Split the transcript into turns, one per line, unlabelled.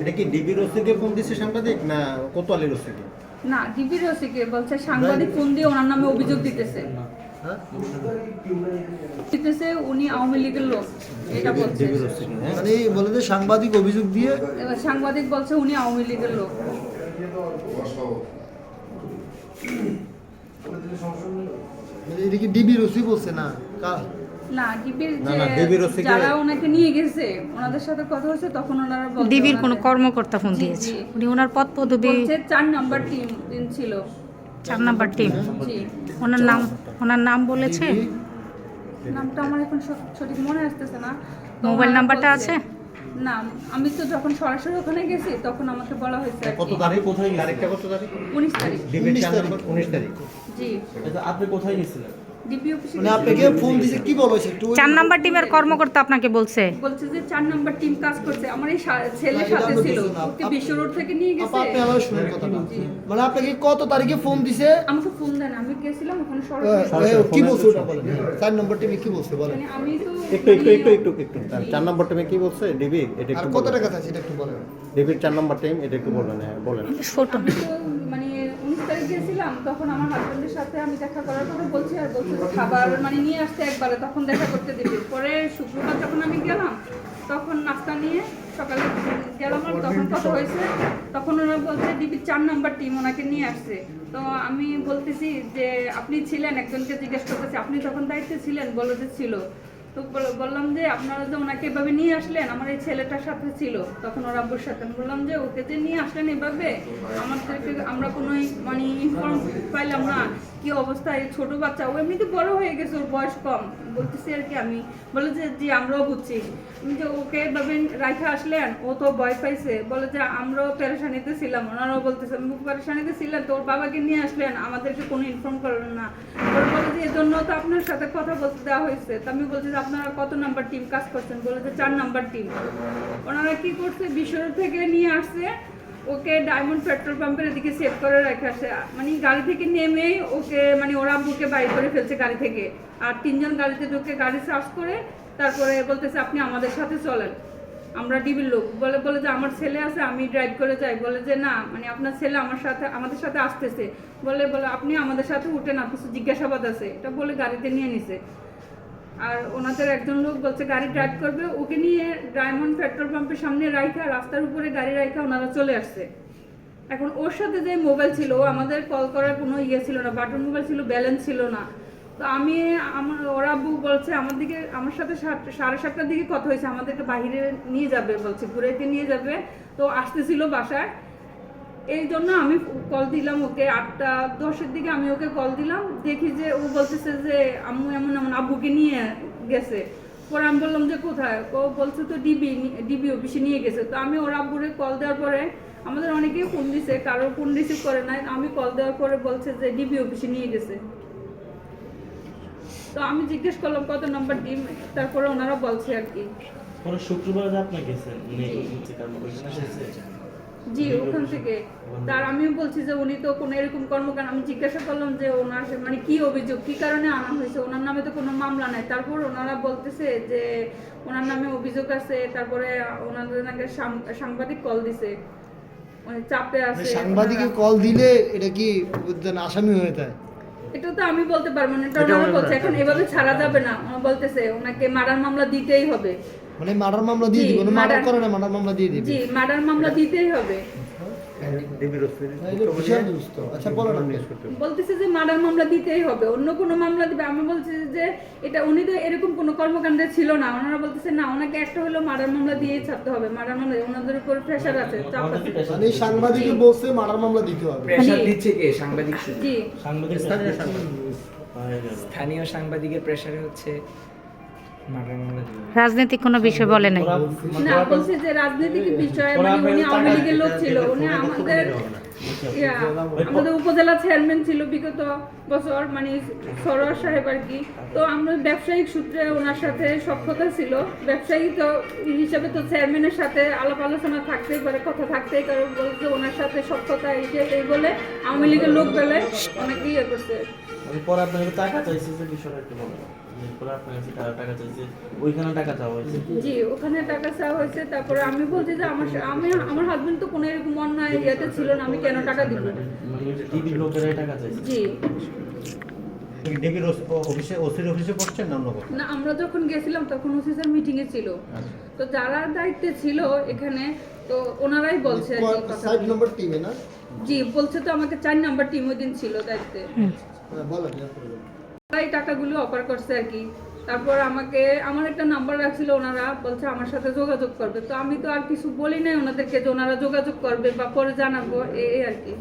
এটা কি ডিবির ওসিকে ফোন সাংবাদিক না কোতোয়ালির ওসিকে
না ডিবির ওসিকে বলছে সাংবাদিক ফোন দিয়ে ওনার নামে অভিযোগ দিতেছে।
হ্যাঁ?
দিতেছে উনি আওয়ামী লীগের লোক এটা বলছে।
ডিবির ওসিকে হ্যাঁ?
মানে বলে যে সাংবাদিক অভিযোগ দিয়ে
এবার সাংবাদিক বলছে উনি আওয়ামী লীগের লোক।
মানে এটা কি ডিবি রসি বলছে না? কা-
না ডিবির যারা ওনাকে নিয়ে গেছে ওনাদের সাথে কথা হচ্ছে তখন ওনারা বলছে
ডিবির কোনো কর্মকর্তা ফোন দিয়েছে? উনি ওনার পদ পদবি
চার নাম্বার টিম ছিল।
চার নাম্বার টিম।
জি।
ওনার নাম ওনার নাম বলেছে?
নামটা আমার এখন সঠিক মনে আসতেছে না।
মোবাইল নাম্বারটা আছে?
না আমি তো যখন সরাসরি ওখানে গেছি তখন আমাকে বলা হয়েছে
কত তারিখ? কোথায় তারিখটা কত তারিখ
উনিশ তারিখ।
ডিবির
উনিশ
চার
তারিখ।
নম্বর উনিশ তারিখ।
জি।
আচ্ছা, আপনি কোথায় গেছিলেন?
মানে আপনাকে ফোন দিছে কি বলেছে
চার নাম্বার টিমের কর্মকর্তা আপনাকে বলছে।
বলছে যে চার নাম্বার টিম কাজ করছে। আমার এই সা- ছেলে সাথে ছিল। ওকে বিশ্ব রোড থেকে নিয়ে গেছে।
আপনি আমার শুনুন কথাটা। মানে আপনাকে কত তারিখে ফোন দিছে?
আমাকে ফোন দেন আমি গেছিলাম ওখানে সরাসরি
কি বলছে ওটা বলেন। চার নম্বর টিমে কি বলছে বলেন।
মানে আমি তো
একটু একটু একটু একটু একটু চার নম্বর টিমে কি বলছে? ডিবি এটা একটু
কত টাকা আছে এটা একটু বলেন।
ডিবির চার নম্বর টিম এটা একটু বলেন হ্যাঁ বলেন।
ছোট।
মানে গেছিলাম, তখন আমার হাজবেন্ডের সাথে আমি দেখা করার কথা বলছি আর বলছি খাবার মানে নিয়ে আসতে একবারে, তখন দেখা করতে দিবি। পরে শুক্রবার যখন আমি গেলাম, তখন নাস্তা নিয়ে সকালে গেলাম আর তখন কথা হয়েছে, তখন ওরা বলছে ডিবির চার নাম্বার টিম ওনাকে নিয়ে আসছে। তো আমি বলতেছি যে, আপনি ছিলেন? একজনকে জিজ্ঞেস করতেছি, আপনি তখন দায়িত্বে ছিলেন? বলে যে, ছিল। তো বললাম যে আপনারা যে ওনাকে এভাবে নিয়ে আসলেন, আমার এই ছেলেটার সাথে ছিল, তখন ওর আব্বুর সাথে। আমি বললাম যে ওকে যে নিয়ে আসলেন এভাবে, আমাদেরকে আমরা কোনো মানে ইনফর্ম পাইলাম না। কি অবস্থা? এই ছোট বাচ্চা, ও এমনিতে বড় হয়ে গেছে, ওর বয়স কম। বলতেছি আর কি আমি। বলে যে, জি, আমরাও বুঝছি। যে ওকে এভাবে রাখা আসলেন, ও তো ভয় পাইছে। বলে যে, আমরাও পেরেশানিতে ছিলাম, ওনারাও বলতেছে, আমি পেরেশানিতে ছিলেন তো ওর বাবাকে নিয়ে আসলেন, আমাদেরকে কোনো ইনফর্ম করলেন না। বলে যে, এজন্য তো আপনার সাথে কথা বলতে দেওয়া হয়েছে। তো আমি বলছি আপনারা কত নাম্বার টিম কাজ করছেন? বলে যে চার নাম্বার টিম ওনারা কি করছে? বিশ্বর থেকে নিয়ে আসছে। ওকে ডায়মন্ড পেট্রোল পাম্পের এদিকে সেভ করে রেখে আসে। মানে গাড়ি থেকে নেমে ওকে মানে ওরা বুকে বাড়ি করে ফেলছে গাড়ি থেকে। আর তিনজন গাড়িতে ঢুকে গাড়ি সার্চ করে তারপরে বলতেছে, আপনি আমাদের সাথে চলেন। আমরা ডিবির লোক। বলে বলে যে, আমার ছেলে আছে, আমি ড্রাইভ করে যাই। বলে যে, না মানে আপনার ছেলে আমার সাথে, আমাদের সাথে আসতেছে। বলে বলে, আপনি আমাদের সাথে উঠে না কিছু জিজ্ঞাসাবাদ আছে। এটা বলে গাড়িতে নিয়ে নিছে। আর ওনাদের একজন লোক বলছে, গাড়ি ড্রাইভ করবে। ওকে নিয়ে ডায়মন্ড পেট্রোল পাম্পের সামনে রাইখা, রাস্তার উপরে গাড়ি রাইখা ওনারা চলে আসছে। এখন ওর সাথে যে মোবাইল ছিল, ও আমাদের কল করার কোনো ইয়ে ছিল না বাটন মোবাইল ছিল ব্যালেন্স ছিল না। তো আমি, আমার, ওরা আব্বু বলছে, আমার দিকে, আমার সাথে সাড়ে সাতটার দিকে কথা হয়েছে, আমাদেরকে বাইরে নিয়ে যাবে। বলছে ঘুরাইতে নিয়ে যাবে। তো আসতেছিল বাসায়। এই জন্য আমি কল দিলাম ওকে আটটা দশের দিকে আমি ওকে কল দিলাম দেখি যে ও বলতেছে যে আম্মু এমন এমন আব্বুকে নিয়ে গেছে পরে আমি বললাম যে কোথায় ও বলছে তো ডিবি ডিবি অফিসে নিয়ে গেছে তো আমি ওর আব্বুরে কল দেওয়ার পরে আমাদের অনেকেই ফোন দিছে কারোর ফোন রিসিভ করে নাই আমি কল দেওয়ার পরে বলছে যে ডিবি অফিসে নিয়ে গেছে তো আমি জিজ্ঞেস করলাম কত নাম্বার ডিম তারপরে ওনারা বলছে আর কি
শুক্রবার আপনি গেছেন
জি ওখান থেকে। তার আমিও বলছি যে উনি তো কোনো এরকম কর্মকাণ্ড আমি জিজ্ঞাসা করলাম যে ওনার মানে কি অভিযোগ কি কারণে আনা হয়েছে? ওনার নামে তো কোনো মামলা নাই। তারপর ওনারা বলতেছে যে ওনার নামে অভিযোগ আছে তারপরে ওনাদের নাকি সাংবাদিক কল দিছে। মানে চাপে
মানে
আছে।
সাংবাদিকে কল দিলে এটা কি আসামি হয়ে যায়?
এটা তো আমি বলতে পারব না এটা ওনারা বলছে এখন এভাবে ছাড়া যাবে না। ওনারা বলতেছে ওনাকে মারার মামলা দিতেই হবে।
মানে মার্ডার মামলা দিয়ে দিবে মার্ডার করে না মার্ডার মামলা দিয়ে দিবে।
জি মার্ডার মামলা দিতেই হবে।
আচ্ছা।
বলতেছে যে মার্ডার মামলা দিতেই হবে। অন্য কোনো মামলা দিবে? আমি বলছি যে এটা উনি তো এরকম কোনো কর্মকাণ্ডে ছিল না। ওনারা বলতেছে না ওনাকে একটা হলো মার্ডার মামলা দিয়েই ছাড়তে হবে। মার্ডার মামলা ওনাদের উপর প্রেশার আছে চাপ আছে।
মানে সাংবাদিকে বলছে মার্ডার মামলা দিতে হবে।
প্রেশার দিচ্ছে কে? সাংবাদিক
জি।
সাংবাদিক
স্থানীয়
সাংবাদিকের প্রেশারে হচ্ছে।
রাজনৈতিক কোনো বিষয় বলে নাই।
না বলছে যে রাজনৈতিক বিষয়ে মানে উনি আওয়ামী লীগের লোক ছিল উনি
তো
আমাদের আমাদের উপজেলা চেয়ারম্যান ছিল বিগত বছর মানে সরোয়ার সাহেব আর কি। তো আমরা ব্যবসায়িক সূত্রে ওনার সাথে সক্ষতা ছিল। ব্যবসায়ী তো হিসাবে তো চেয়ারম্যানের সাথে আলাপ আলোচনা থাকতেই পারে কথা থাকতেই কারণ বলছে ওনার সাথে সক্ষতা এই বলে আওয়ামী লীগের লোক বলে অনেকে ইয়ে করছে।
আমি পরে আপনার কাছে টাকা চাইছি যে বিষয়টা একটু বলেন। যে আপনার কাছে টাকা টাকা চাইছে ওইখানে টাকা চাওয়া হয়েছে।
জি ওখানে টাকা চাওয়া হয়েছে তারপরে আমি বলছি যে আমার আমি আমার হাজবেন্ড তো কোনো এরকম অন্যায় ইয়েতে ছিল না আমি কেন টাকা দিব?
মানে টিভি লোকেরাই টাকা চাইছে।
জি।
অফিসে ওসির অফিসে পড়ছেন না
না আমরা যখন গেছিলাম তখন ওসি স্যার মিটিং এ ছিল।
আচ্ছা।
তো যারা দায়িত্বে ছিল এখানে তো ওনারাই বলছে আর কি
নম্বর টিমে না?
জি বলছে তো আমাকে চার নাম্বার টিম ওই দিন ছিল দায়িত্বে।
হ্যাঁ,
তাই টাকাগুলো অফার করছে আর কি। তারপর আমাকে আমার একটা নাম্বার রাখছিল ওনারা বলছে আমার সাথে যোগাযোগ করবে। তো আমি তো আর কিছু বলি নাই ওনাদেরকে যে ওনারা যোগাযোগ করবে বা পরে জানাব এই আর কি।